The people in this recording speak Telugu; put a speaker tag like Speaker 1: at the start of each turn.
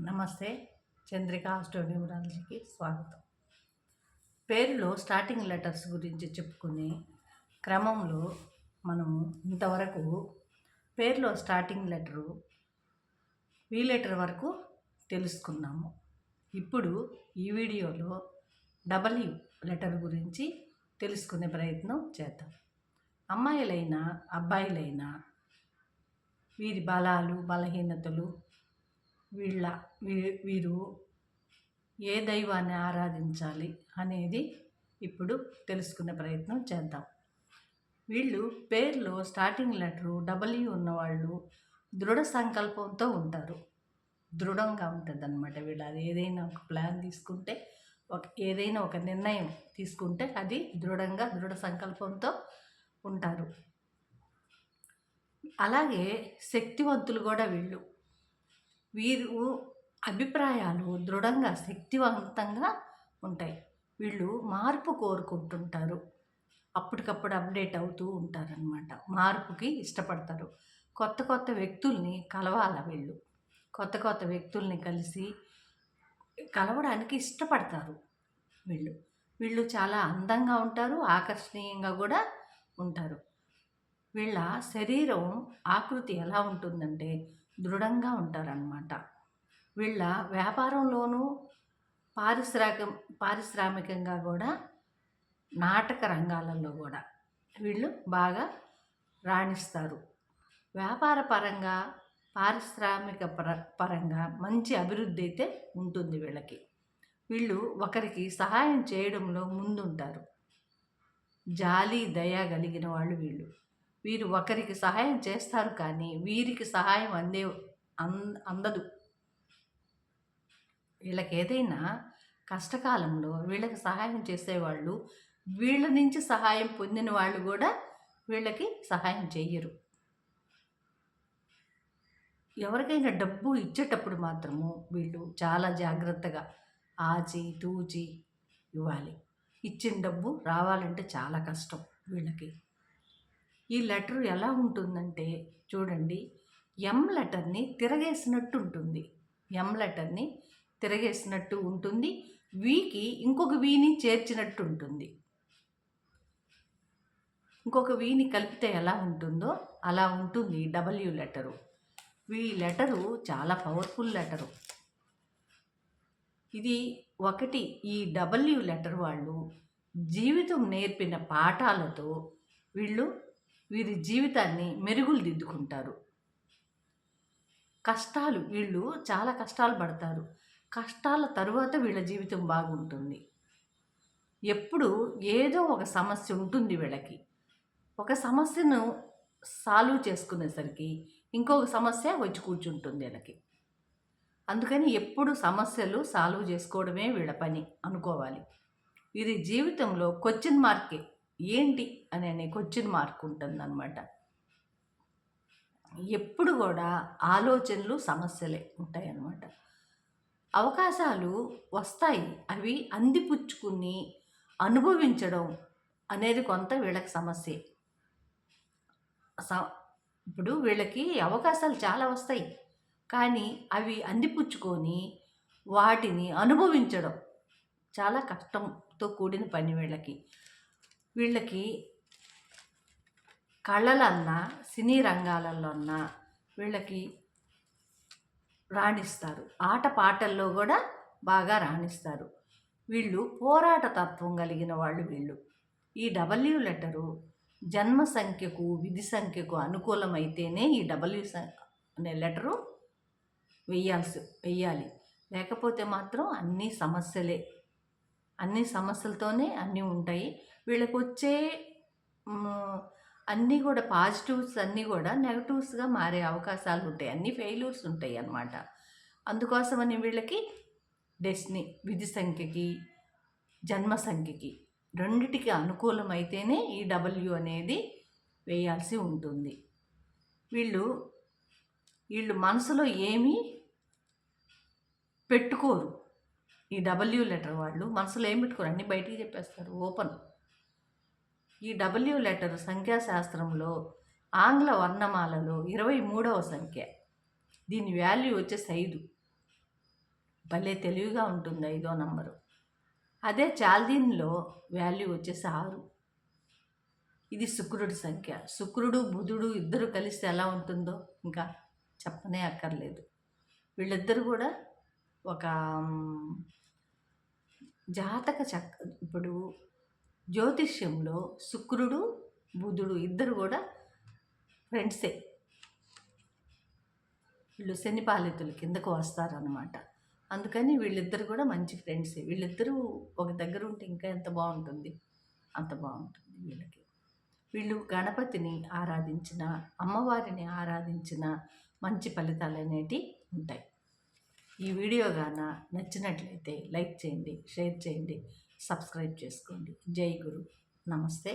Speaker 1: నమస్తే చంద్రిక ఆస్ట్రోన్యూమరాలజీకి స్వాగతం. పేరులో స్టార్టింగ్ లెటర్స్ గురించి చెప్పుకునే క్రమంలో మనము ఇంతవరకు పేరులో స్టార్టింగ్ లెటరు వి లెటర్ వరకు తెలుసుకున్నాము. ఇప్పుడు ఈ వీడియోలో డబ్ల్యూ లెటర్ గురించి తెలుసుకునే ప్రయత్నం చేద్దాం. అమ్మాయిలైనా అబ్బాయిలైనా వీరి బలాలు బలహీనతలు వీళ్ళ వీ- వీరు ఏ దైవాన్ని ఆరాధించాలి అనేది ఇప్పుడు తెలుసుకునే ప్రయత్నం చేద్దాం. వీళ్ళు పేర్లో స్టార్టింగ్ లెటరు డబ్ల్యూ ఉన్నవాళ్ళు దృఢ సంకల్పంతో ఉంటారు. దృఢంగా ఉంటుంది అనమాట వీళ్ళు. అది ఏదైనా ఒక ప్లాన్ తీసుకుంటే ఒక ఏదైనా ఒక నిర్ణయం తీసుకుంటే అది దృఢంగా దృఢ సంకల్పంతో ఉంటారు. అలాగే శక్తివంతులు కూడా వీళ్ళు. వీరు అభిప్రాయాలు దృఢంగా శక్తివంతంగా ఉంటాయి. వీళ్ళు మార్పు కోరుకుంటుంటారు. అప్పటికప్పుడు అప్డేట్ అవుతూ ఉంటారనమాట మార్పుకి ఇష్టపడతారు. కొత్త కొత్త వ్యక్తుల్ని కలవాల వీళ్ళు. కొత్త కొత్త వ్యక్తుల్ని కలిసి కలవడానికి ఇష్టపడతారు వీళ్ళు. వీళ్ళు చాలా అందంగా ఉంటారు ఆకర్షణీయంగా కూడా ఉంటారు. వీళ్ళ శరీరం ఆకృతి ఎలా ఉంటుందంటే దృఢంగా ఉంటారనమాట వీళ్ళ వ్యాపారంలోనూ పారిశ్రామిక పారిశ్రామికంగా కూడా నాటక రంగాలలో కూడా వీళ్ళు బాగా రాణిస్తారు. వ్యాపార పరంగా పారిశ్రామిక పర పరంగా మంచి అభివృద్ధి అయితే ఉంటుంది వీళ్ళకి. వీళ్ళు ఒకరికి సహాయం చేయడంలో ముందుంటారు. జాలి దయ కలిగిన వాళ్ళు వీళ్ళు. వీరు ఒకరికి సహాయం చేస్తారు కానీ వీరికి సహాయం అందే అంద అందదు. వీళ్ళకి ఏదైనా కష్టకాలంలో వీళ్ళకి సహాయం చేసేవాళ్ళు వీళ్ళ నుంచి సహాయం పొందిన వాళ్ళు కూడా వీళ్ళకి సహాయం చేయరు ఎవరికైనా డబ్బు ఇచ్చేటప్పుడు మాత్రము వీళ్ళు చాలా జాగ్రత్తగా ఆచి తూచి ఇవ్వాలి. ఇచ్చిన డబ్బు రావాలంటే చాలా కష్టం వీళ్ళకి. ఈ లెటర్ ఎలా ఉంటుందంటే చూడండి ఎం లెటర్ని తిరగేసినట్టు ఉంటుంది. ఎం లెటర్ని తిరగేసినట్టు ఉంటుంది. వీకి ఇంకొక వీని చేర్చినట్టు ఉంటుంది. ఇంకొక వీని కలిపితే ఎలా ఉంటుందో అలా ఉంటుంది డబ్ల్యూ లెటరు. ఈ లెటరు చాలా పవర్ఫుల్ లెటరు. ఇది ఒకటి ఈ డబ్ల్యూ లెటర్ వాళ్ళు జీవితం నేర్పిన పాఠాలతో వీళ్ళు వీరి జీవితాన్ని మెరుగులు దిద్దుకుంటారు కష్టాలు వీళ్ళు చాలా కష్టాలు పడతారు. కష్టాల తరువాత వీళ్ళ జీవితం బాగుంటుంది. ఎప్పుడు ఏదో ఒక సమస్య ఉంటుంది వీళ్ళకి. ఒక సమస్యను సాల్వ్ చేసుకునేసరికి ఇంకొక సమస్య వచ్చి కూర్చుంటుంది వీళ్ళకి. అందుకని ఎప్పుడు సమస్యలు సాల్వ్ చేసుకోవడమే వీళ్ళ పని అనుకోవాలి. ఇది జీవితంలో క్వశ్చన్ మార్కే ఏంటి అనే క్వశ్చన్ మార్క్ ఉంటుందన్నమాట. ఎప్పుడు కూడా ఆలోచనలు సమస్యలే ఉంటాయి అన్నమాట అవకాశాలు వస్తాయి అవి అందిపుచ్చుకుని అనుభవించడం అనేది కొంత వీళ్ళకి సమస్యే. స- ఇప్పుడు వీళ్ళకి అవకాశాలు చాలా వస్తాయి కానీ అవి అందిపుచ్చుకొని వాటిని అనుభవించడం చాలా కష్టంతో కూడిన పని వీళ్ళకి. వీళ్ళకి కళలన్నా సినీ రంగాలలోన్నా వీళ్ళకి రాణిస్తారు. ఆట పాటల్లో కూడా బాగా రాణిస్తారు. వీళ్ళు పోరాట తత్వం కలిగిన వాళ్ళు వీళ్ళు. ఈ డబ్ల్యూ లెటరు జన్మ సంఖ్యకు విధి సంఖ్యకు అనుకూలమైతేనే ఈ డబ్ల్యూ అనే లెటరు వెయ్యాల్సి వెయ్యాలి లేకపోతే మాత్రం అన్నీ సమస్యలే. అన్ని సమస్యలతోనే అన్నీ ఉంటాయి. వీళ్ళకి వచ్చే అన్నీ కూడా పాజిటివ్స్ అన్నీ కూడా నెగటివ్స్గా మారే అవకాశాలు ఉంటాయి అన్ని ఫెయిల్యూర్స్ ఉంటాయి అన్నమాట. అందుకోసమని వీళ్ళకి డెస్ని విధి సంఖ్యకి జన్మ సంఖ్యకి రెండిటికి అనుకూలమైతేనే ఈ డబ్ల్యూ అనేది వేయాల్సి ఉంటుంది. వీళ్ళు వీళ్ళు మనసులో ఏమీ పెట్టుకోరు. ఈ డబ్ల్యూ లెటర్ వాళ్ళు మనసులో ఏం పెట్టుకోరు అన్నీ బయటికి చెప్పేస్తారు ఓపెన్. ఈ డబ్ల్యూ లెటర్ సంఖ్యాశాస్త్రంలో ఆంగ్ల వర్ణమాలలో ఇరవై మూడవ సంఖ్య. దీని వాల్యూ వచ్చేసి ఐదు. భలే తెలివిగా ఉంటుంది ఐదో నంబరు. అదే చాల్దీన్లో వాల్యూ వచ్చేసి ఆరు. ఇది శుక్రుడి సంఖ్య. శుక్రుడు బుధుడు ఇద్దరు కలిస్తే ఎలా ఉంటుందో ఇంకా చెప్పనే అక్కర్లేదు. వీళ్ళిద్దరు కూడా ఒక జాతక చక్ ఇప్పుడు జ్యోతిష్యంలో శుక్రుడు బుధుడు ఇద్దరు కూడా ఫ్రెండ్సే. వీళ్ళు శనిపాలితులు కిందకు వస్తారనమాట అందుకని వీళ్ళిద్దరు కూడా మంచి ఫ్రెండ్సే. వీళ్ళిద్దరూ ఒక దగ్గర ఉంటే ఇంకా ఎంత బాగుంటుంది? అంత బాగుంటుంది వీళ్ళకి. వీళ్ళు గణపతిని ఆరాధించిన అమ్మవారిని ఆరాధించిన మంచి ఫలితాలు అనేటివి ఉంటాయి. ఈ వీడియో గాన నచ్చినట్లయితే లైక్ చేయండి షేర్ చేయండి సబ్స్క్రైబ్ చేసుకోండి. జై గురు. నమస్తే.